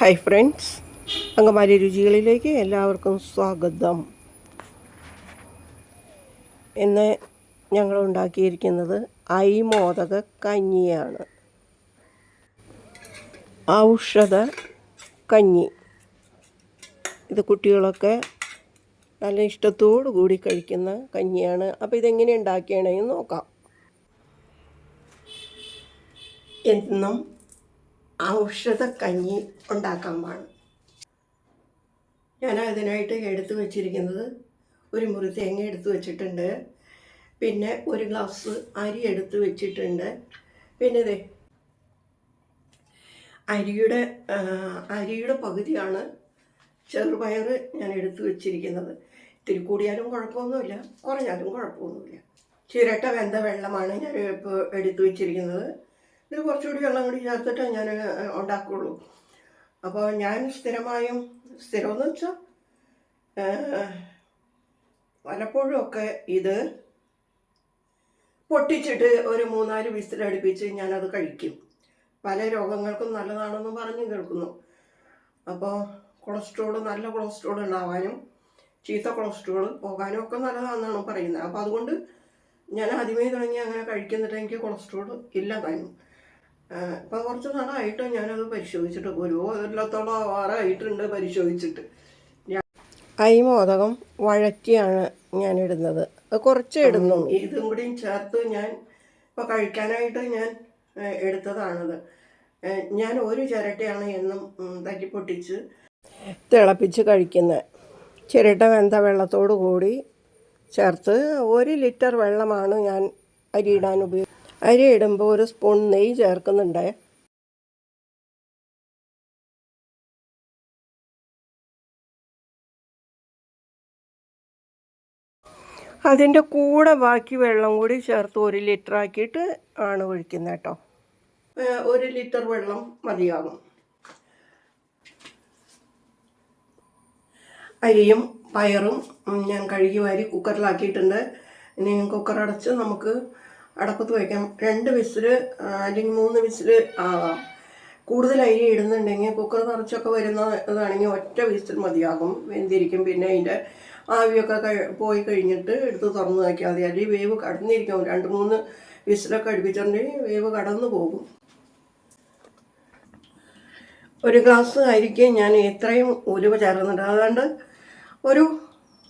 Hi friends Angamaly രുചികളിലേക്ക് എല്ലാവർക്കും സ്വാഗതം. ഇന്ന് ഞങ്ങൾ ഉണ്ടാക്കിയിരിക്കുന്നത് ഐമോദക കഞ്ഞിയാണ്. ഔഷധ കഞ്ഞി. ഇത് കുട്ടികളൊക്കെ നല്ല ഇഷ്ടത്തോടു കൂടി കഴിക്കുന്ന കഞ്ഞിയാണ്. അപ്പോൾ ഇതെങ്ങനെ ഉണ്ടാക്കിയാണെന്ന് നോക്കാം. എന്നും ഔഷധ കഞ്ഞി ഉണ്ടാക്കാൻ പാടും. ഞാൻ അതിനായിട്ട് എടുത്തു വച്ചിരിക്കുന്നത് ഒരു മുറി തേങ്ങ എടുത്തു വച്ചിട്ടുണ്ട്. പിന്നെ ഒരു ഗ്ലാസ് അരി എടുത്തു വെച്ചിട്ടുണ്ട്. പിന്നെ ഇതേ അരിയുടെ അരിയുടെ പകുതിയാണ് ചെറുപയർ ഞാൻ എടുത്തു വെച്ചിരിക്കുന്നത്. ഇത്തിരി കൂടിയാലും കുഴപ്പമൊന്നുമില്ല കുറഞ്ഞാലും കുഴപ്പമൊന്നുമില്ല. ചിരട്ട വെന്ത വെള്ളമാണ് ഞാൻ ഇപ്പോൾ എടുത്തു വെച്ചിരിക്കുന്നത്. ഇത് കുറച്ചുകൂടി വെള്ളം കൂടി ചേർത്തിട്ട് ഞാൻ ഉണ്ടാക്കുള്ളൂ. അപ്പോൾ ഞാൻ സ്ഥിരമായും സ്ഥിരമെന്ന് വെച്ചാൽ പലപ്പോഴും ഒക്കെ ഇത് പൊട്ടിച്ചിട്ട് ഒരു മൂന്നാൽ വിസിലടുപ്പിച്ച് ഞാനത് കഴിക്കും. പല രോഗങ്ങൾക്കും നല്ലതാണെന്ന് പറഞ്ഞു കേൾക്കുന്നു. അപ്പോൾ കൊളസ്ട്രോൾ നല്ല കൊളസ്ട്രോൾ ഉണ്ടാവാനും ചീത്ത കൊളസ്ട്രോൾ പോകാനും ഒക്കെ നല്ലതാണെന്നാണ് പറയുന്നത്. അപ്പോൾ അതുകൊണ്ട് ഞാൻ ആദ്യമേ തുടങ്ങി അങ്ങനെ കഴിക്കുന്നിട്ട് എനിക്ക് കൊളസ്ട്രോൾ ഇല്ല ഇപ്പോൾ കുറച്ച് നാളായിട്ട് ഞാനത് പരിശോധിച്ചിട്ട് ഒരു കൊല്ലത്തോളം ആറായിട്ടുണ്ട് പരിശോധിച്ചിട്ട്. അരിമോദകം വഴറ്റിയാണ് ഞാൻ ഇടുന്നത് കുറച്ച് ഇടുന്നു ഇതും കൂടിയും ചേർത്ത് ഞാൻ ഇപ്പോൾ കഴിക്കാനായിട്ട് ഞാൻ എടുത്തതാണത്. ഞാൻ ഒരു ചിരട്ടയാണ് എന്നും തട്ടി പൊട്ടിച്ച് തിളപ്പിച്ച് കഴിക്കുന്നത് ചിരട്ട വെന്ത വെള്ളത്തോടു കൂടി ചേർത്ത് ഒരു ലിറ്റർ വെള്ളമാണ് ഞാൻ അരിയിടാൻ ഉപയോഗിക്കുന്നത്. ഉപയോഗി അരി ഇടുമ്പോൾ ഒരു സ്പൂൺ നെയ്യ് ചേർക്കുന്നുണ്ട്. അതിന്റെ കൂടെ ബാക്കി വെള്ളം കൂടി ചേർത്ത് ഒരു ലിറ്റർ ആക്കിയിട്ട് ആണ് ഒഴിക്കുന്നത് കേട്ടോ. ഒരു ലിറ്റർ വെള്ളം മതിയാകും. അരിയും പയറും ഞാൻ കഴുകി വാരി കുക്കറിലാക്കിയിട്ടുണ്ട് ഇനി കുക്കർ അടച്ച് നമുക്ക് അടപ്പത്ത് വയ്ക്കാം. രണ്ട് വിസിൽ അല്ലെങ്കിൽ മൂന്ന് വിസിൽ ആവാം. കൂടുതൽ അരി ഇടുന്നുണ്ടെങ്കിൽ കുക്കർ നിറച്ചൊക്കെ വരുന്നതാണെങ്കിൽ ഒറ്റ വിസിൽ മതിയാകും. വെന്തിരിക്കും. പിന്നെ അതിന്റെ ആവിയൊക്കെ പോയി കഴിഞ്ഞിട്ട് എടുത്ത് തുറന്ന് വയ്ക്കാം. മതി അല്ലെങ്കിൽ വേവ് കടന്നിരിക്കും. രണ്ട് മൂന്ന് വിസിലൊക്കെ അടുപ്പിച്ചിട്ടുണ്ടെങ്കിൽ വേവ് കടന്നു പോകും. ഒരു ഗ്ലാസ് അരിക്ക് ഞാൻ എത്രയും ഉലുവ ചേർന്നിട്ട് അതുകൊണ്ട് ഒരു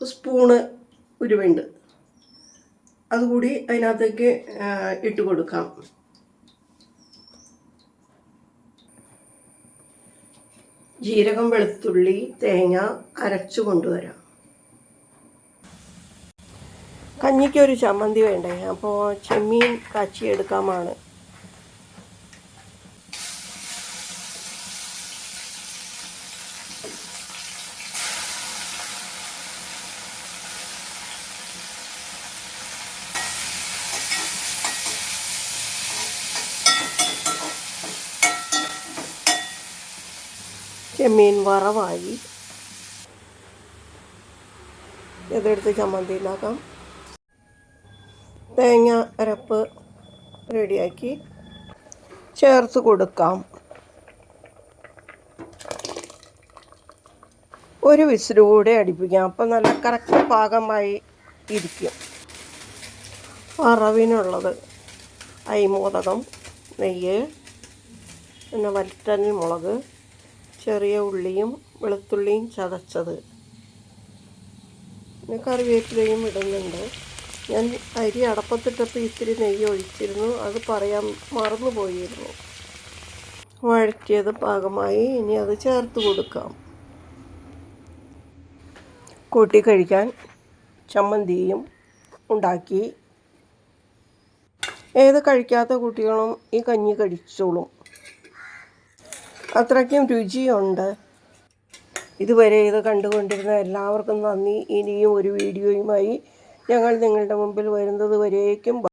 സ്പൂണ് ഉലുവയുണ്ട്. അതുകൂടി അതിനകത്തേക്ക് ഇട്ട് കൊടുക്കാം. ജീരകം വെളുത്തുള്ളി തേങ്ങ അരച്ചു കൊണ്ടുവരാം. കഞ്ഞിക്ക് ഒരു ചമ്മന്തി വേണ്ടേ? അപ്പോൾ ചെമ്മീൻ കാച്ചി ചെമ്മീൻ വറവായി. ഇതെടുത്ത് ചമ്മന്തി ഉണ്ടാക്കാം തേങ്ങ അരപ്പ് റെഡിയാക്കി ചേർത്ത് കൊടുക്കാം. ഒരു വിസിലൂടെ അടിപ്പിക്കാം. അപ്പം നല്ല കറക്റ്റ് പാകമായി ഇരിക്കും. വറവിനുള്ളത് അയിമോദകം നെയ്യ് പിന്നെ വറ്റൽ മുളക് ചെറിയ ഉള്ളിയും വെളുത്തുള്ളിയും ചതച്ചത്. പിന്നെ കറിവേപ്പിലയും ഇടുന്നുണ്ട്. ഞാൻ അരി അടപ്പത്തിട്ടപ്പോൾ ഇത്തിരി നെയ്യ് ഒഴിച്ചിരുന്നു. അത് പറയാൻ മറന്നു പോയിരുന്നു. വഴറ്റിയത് പാകമായി. ഇനി അത് ചേർത്ത് കൊടുക്കാം. കൂട്ടി കഴിക്കാൻ ചമ്മന്തിയും ഉണ്ടാക്കി. ഏത് കഴിക്കാത്ത കുട്ടികളും ഈ കഞ്ഞി കഴിച്ചോളും. അത്രയ്ക്കും രുചിയുണ്ട്. ഇതുവരെ ഇത് കണ്ടുകൊണ്ടിരുന്ന എല്ലാവർക്കും നന്ദി. ഇനിയും ഒരു വീഡിയോയുമായി ഞങ്ങൾ നിങ്ങളുടെ മുമ്പിൽ വരുന്നത് വരേക്കും.